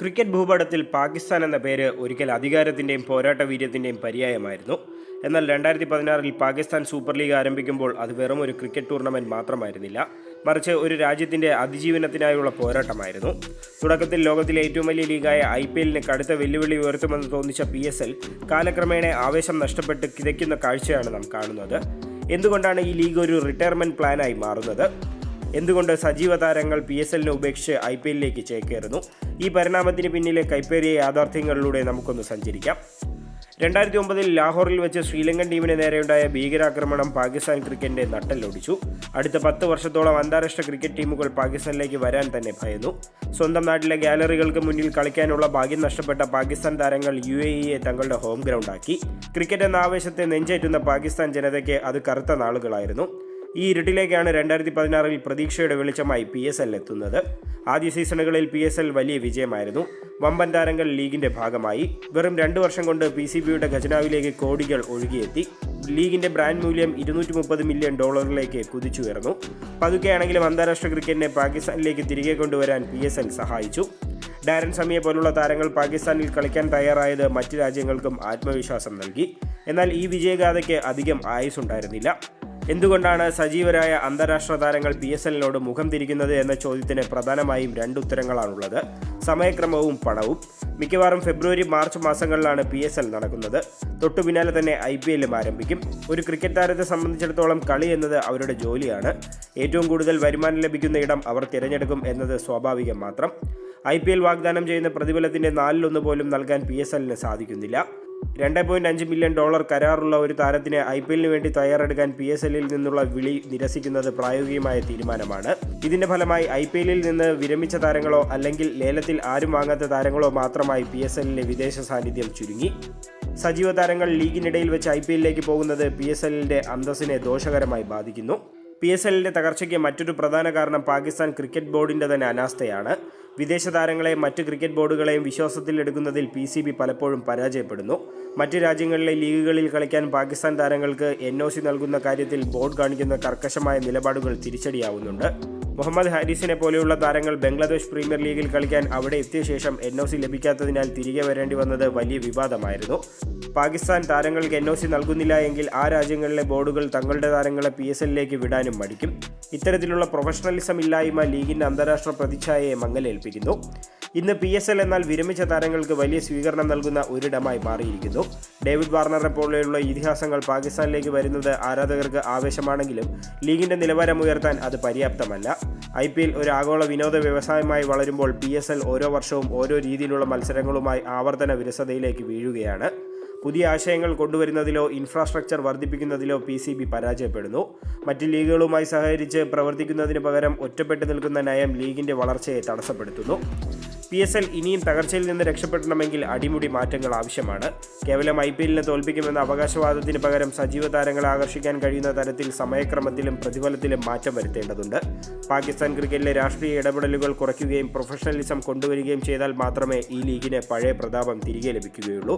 Cricket ഭൂപടത്തിൽ പാകിസ്ഥാൻ എന്ന പേര് ഒരിക്കൽ അധികാരത്തിന്റെയും പോരാട്ട വീര്യത്തിന്റെയും പര്യായമായിരുന്നു. എന്നാൽ രണ്ടായിരത്തി പതിനാറിൽ പാകിസ്ഥാൻ സൂപ്പർ ലീഗ് ആരംഭിക്കുമ്പോൾ അത് വെറും ഒരു ക്രിക്കറ്റ് ടൂർണമെന്റ് മാത്രമായിരുന്നില്ല. മറിച്ച് ഒരു രാജ്യത്തിന്റെ അതിജീവനത്തിനായുള്ള പോരാട്ടമായിരുന്നു. തുടക്കത്തിൽ ലോകത്തിലെ ഏറ്റവും വലിയ ലീഗായ ഐ പി എല്ലിന് കടുത്ത വെല്ലുവിളി ഉയർത്തുമെന്ന് തോന്നിച്ച പി എസ് എൽ കാലക്രമേണ ആവേശം നഷ്ടപ്പെട്ട് കിതയ്ക്കുന്ന കാഴ്ചയാണ് നാം കാണുന്നത്. എന്തുകൊണ്ടാണ് ഈ ലീഗ് ഒരു റിട്ടയർമെന്റ് പ്ലാനായി മാറുന്നത്? എന്തുകൊണ്ട് സജീവ താരങ്ങൾ പി എസ് എല്ലിനെ ഉപേക്ഷിച്ച് ഐ പി എല്ലിലേക്ക് ചേക്കേറുന്നു? ഈ പരിണാമത്തിന് പിന്നിലെ കൈപ്പേറിയ യാഥാർത്ഥ്യങ്ങളിലൂടെ നമുക്കൊന്ന് സഞ്ചരിക്കാം. രണ്ടായിരത്തി ഒമ്പതിൽ ലാഹോറിൽ വെച്ച് ശ്രീലങ്കൻ ടീമിന് നേരെയുണ്ടായ ഭീകരാക്രമണം പാകിസ്ഥാൻ ക്രിക്കറ്റിന്റെ നട്ടല്ലൊടിച്ചു. അടുത്ത പത്ത് വർഷത്തോളം അന്താരാഷ്ട്ര ക്രിക്കറ്റ് ടീമുകൾ പാകിസ്ഥാനിലേക്ക് വരാൻ തന്നെ ഭയന്നു. സ്വന്തം നാട്ടിലെ ഗാലറികൾക്ക് മുന്നിൽ കളിക്കാനുള്ള ഭാഗ്യം നഷ്ടപ്പെട്ട പാകിസ്ഥാൻ താരങ്ങൾ യു എ ഇയെ തങ്ങളുടെ ഹോം ഗ്രൗണ്ടാക്കി. ക്രിക്കറ്റ് എന്ന ആവേശത്തെ നെഞ്ചേറ്റുന്ന പാകിസ്ഥാൻ ജനതയ്ക്ക് അത് കറുത്ത നാളുകളായിരുന്നു. ഈ ഇരുട്ടിലേക്കാണ് രണ്ടായിരത്തി പതിനാറിൽ പ്രതീക്ഷയുടെ വെളിച്ചമായി പി എസ് എൽ എത്തുന്നത്. ആദ്യ സീസണുകളിൽ പി എസ് എൽ വലിയ വിജയമായിരുന്നു. വമ്പൻ താരങ്ങൾ ലീഗിന്റെ ഭാഗമായി. വെറും രണ്ട് വർഷം കൊണ്ട് പി സി ബിയുടെ ഖജനാവിലേക്ക് കോടികൾ ഒഴുകിയെത്തി. ലീഗിന്റെ ബ്രാൻഡ് മൂല്യം ഇരുന്നൂറ്റി മുപ്പത് മില്യൺ ഡോളറിലേക്ക് കുതിച്ചുയർന്നു. പതുക്കെയാണെങ്കിലും അന്താരാഷ്ട്ര ക്രിക്കറ്റിനെ പാകിസ്ഥാനിലേക്ക് തിരികെ കൊണ്ടുവരാൻ പി എസ് എൽ സഹായിച്ചു. ഡാരൻ സമിയെ പോലുള്ള താരങ്ങൾ പാകിസ്ഥാനിൽ കളിക്കാൻ തയ്യാറായത് മറ്റ് രാജ്യങ്ങൾക്കും ആത്മവിശ്വാസം നൽകി. എന്നാൽ ഈ വിജയഗാഥയ്ക്ക് അധികം ആയുസുണ്ടായിരുന്നില്ല. എന്തുകൊണ്ടാണ് സജീവരായ അന്താരാഷ്ട്ര താരങ്ങൾ പി എസ് എല്ലിനോട് മുഖം തിരിക്കുന്നത് എന്ന ചോദ്യത്തിന് പ്രധാനമായും രണ്ട് ഉത്തരങ്ങളാണുള്ളത്. സമയക്രമവും പണവും. മിക്കവാറും ഫെബ്രുവരി മാർച്ച് മാസങ്ങളിലാണ് പി എസ് എൽ നടക്കുന്നത്. തൊട്ടു പിന്നാലെ തന്നെ ഐ പി എല്ലും ആരംഭിക്കും. ഒരു ക്രിക്കറ്റ് താരത്തെ സംബന്ധിച്ചിടത്തോളം കളി എന്നത് അവരുടെ ജോലിയാണ്. ഏറ്റവും കൂടുതൽ വരുമാനം ലഭിക്കുന്ന ഇടം അവർ തിരഞ്ഞെടുക്കും എന്നത് സ്വാഭാവികം മാത്രം. ഐ പി എൽ വാഗ്ദാനം ചെയ്യുന്ന പ്രതിഫലത്തിന്റെ നാലിലൊന്ന് പോലും നൽകാൻ പി എസ് എല്ലിന് സാധിക്കുന്നില്ല. രണ്ട് പോയിന്റ് അഞ്ച് മില്യൺ ഡോളർ കരാറുള്ള ഒരു താരത്തിന് ഐ പി എല്ലിന് വേണ്ടി തയ്യാറെടുക്കാൻ പി എസ് എല്ലിൽ നിന്നുള്ള വിളി നിരസിക്കുന്നത് പ്രായോഗികമായ തീരുമാനമാണ്. ഇതിന്റെ ഫലമായി ഐ പി എല്ലിൽ നിന്ന് വിരമിച്ച താരങ്ങളോ അല്ലെങ്കിൽ ലേലത്തിൽ ആരും വാങ്ങാത്ത താരങ്ങളോ മാത്രമായി പി എസ് എല്ലിലെ വിദേശ സാന്നിധ്യം ചുരുങ്ങി. സജീവ താരങ്ങൾ ലീഗിനിടയിൽ വെച്ച് ഐ പി എല്ലിലേക്ക് പോകുന്നത് പി എസ് എല്ലിന്റെ അന്തസ്സിനെ ദോഷകരമായി ബാധിക്കുന്നു. പി എസ് എല്ലിന്റെ തകർച്ചയ്ക്ക് മറ്റൊരു പ്രധാന കാരണം പാകിസ്ഥാൻ ക്രിക്കറ്റ് ബോർഡിന്റെ തന്നെ അനാസ്ഥയാണ്. വിദേശ താരങ്ങളെ മറ്റ് ക്രിക്കറ്റ് ബോർഡുകളെയും വിശ്വാസത്തിലെടുക്കുന്നതിൽ പി സി ബി പലപ്പോഴും പരാജയപ്പെടുന്നു. മറ്റ് രാജ്യങ്ങളിലെ ലീഗുകളിൽ കളിക്കാൻ പാകിസ്ഥാൻ താരങ്ങൾക്ക് എൻ ഒ സി നൽകുന്ന കാര്യത്തിൽ ബോർഡ് കാണിക്കുന്ന കർക്കശമായ നിലപാടുകൾ തിരിച്ചടിയാവുന്നുണ്ട്. മുഹമ്മദ് ഹാരിസിനെ പോലെയുള്ള താരങ്ങൾ ബംഗ്ലാദേശ് പ്രീമിയർ ലീഗിൽ കളിക്കാൻ അവിടെ എത്തിയ ശേഷം എൻ ഒ സി ലഭിക്കാത്തതിനാൽ തിരികെ വരേണ്ടി വന്നത് വലിയ വിവാദമായിരുന്നു. പാകിസ്ഥാൻ താരങ്ങൾക്ക് എൻ ഒ സി നൽകുന്നില്ല എങ്കിൽ ആ രാജ്യങ്ങളിലെ ബോർഡുകൾ തങ്ങളുടെ താരങ്ങളെ പി എസ് എല്ലിലേക്ക് വിടാനും മടിക്കും. ഇത്തരത്തിലുള്ള പ്രൊഫഷണലിസം ഇല്ലായ്മ ലീഗിന്റെ അന്താരാഷ്ട്ര പ്രതിച്ഛായയെ മങ്ങലേൽപ്പിക്കുന്നു. ഇന്ന് പി എസ് എൽ എന്നാൽ വിരമിച്ച താരങ്ങൾക്ക് വലിയ സ്വീകരണം നൽകുന്ന ഒരിടമായി മാറിയിരിക്കുന്നു. ഡേവിഡ് വാർണറെ പോലെയുള്ള ഇതിഹാസങ്ങൾ പാകിസ്ഥാനിലേക്ക് വരുന്നത് ആരാധകർക്ക് ആവേശമാണെങ്കിലും ലീഗിന്റെ നിലവാരം ഉയർത്താൻ അത് പര്യാപ്തമല്ല. ഐ പി എൽ ഒരു ആഗോള വിനോദ വ്യവസായമായി വളരുമ്പോൾ പി എസ് എൽ ഓരോ വർഷവും ഓരോ രീതിയിലുള്ള മത്സരങ്ങളുമായി ആവർത്തന വിരസതയിലേക്ക് വീഴുകയാണ്. പുതിയ ആശയങ്ങൾ കൊണ്ടുവരുന്നതിലോ ഇൻഫ്രാസ്ട്രക്ചർ വർദ്ധിപ്പിക്കുന്നതിലോ പി സി ബി പരാജയപ്പെടുന്നു. മറ്റ് ലീഗുകളുമായി സഹകരിച്ച് പ്രവർത്തിക്കുന്നതിന് പകരം ഒറ്റപ്പെട്ടു നിൽക്കുന്ന നയം ലീഗിന്റെ വളർച്ചയെ തടസ്സപ്പെടുത്തുന്നു. പി എസ് എൽ ഇനിയും തകർച്ചയിൽ നിന്ന് രക്ഷപ്പെടണമെങ്കിൽ അടിമുടി മാറ്റങ്ങൾ ആവശ്യമാണ്. കേവലം ഐ പി എല്ലിനെ തോൽപ്പിക്കുമെന്ന അവകാശവാദത്തിന് പകരം സജീവ താരങ്ങളെ ആകർഷിക്കാൻ കഴിയുന്ന തരത്തിൽ സമയക്രമത്തിലും പ്രതിഫലത്തിലും മാറ്റം വരുത്തേണ്ടതുണ്ട്. പാകിസ്ഥാൻ ക്രിക്കറ്റിലെ രാഷ്ട്രീയ ഇടപെടലുകൾ കുറയ്ക്കുകയും പ്രൊഫഷണലിസം കൊണ്ടുവരികയും ചെയ്താൽ മാത്രമേ ഈ ലീഗിന് പഴയ പ്രതാപം തിരികെ ലഭിക്കുകയുള്ളൂ.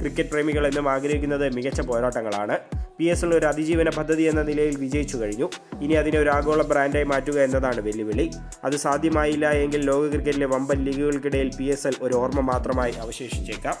ക്രിക്കറ്റ് പ്രേമികൾ എന്നും ആഗ്രഹിക്കുന്നത് മികച്ച പോരാട്ടങ്ങളാണ്. പി എസ് എൽ ഒരു അതിജീവന പദ്ധതി എന്ന നിലയിൽ വിജയിച്ചു കഴിഞ്ഞു. ഇനി അതിനെ ഒരു ആഗോള ബ്രാൻഡായി മാറ്റുക എന്നതാണ് വെല്ലുവിളി. അത് സാധ്യമായില്ല എങ്കിൽ ലോക ക്രിക്കറ്റിലെ വമ്പൻ ലീഗുകൾക്കിടയിൽ പി എസ് എൽ ഒരു ഓർമ്മ മാത്രമായി അവശേഷിച്ചേക്കാം.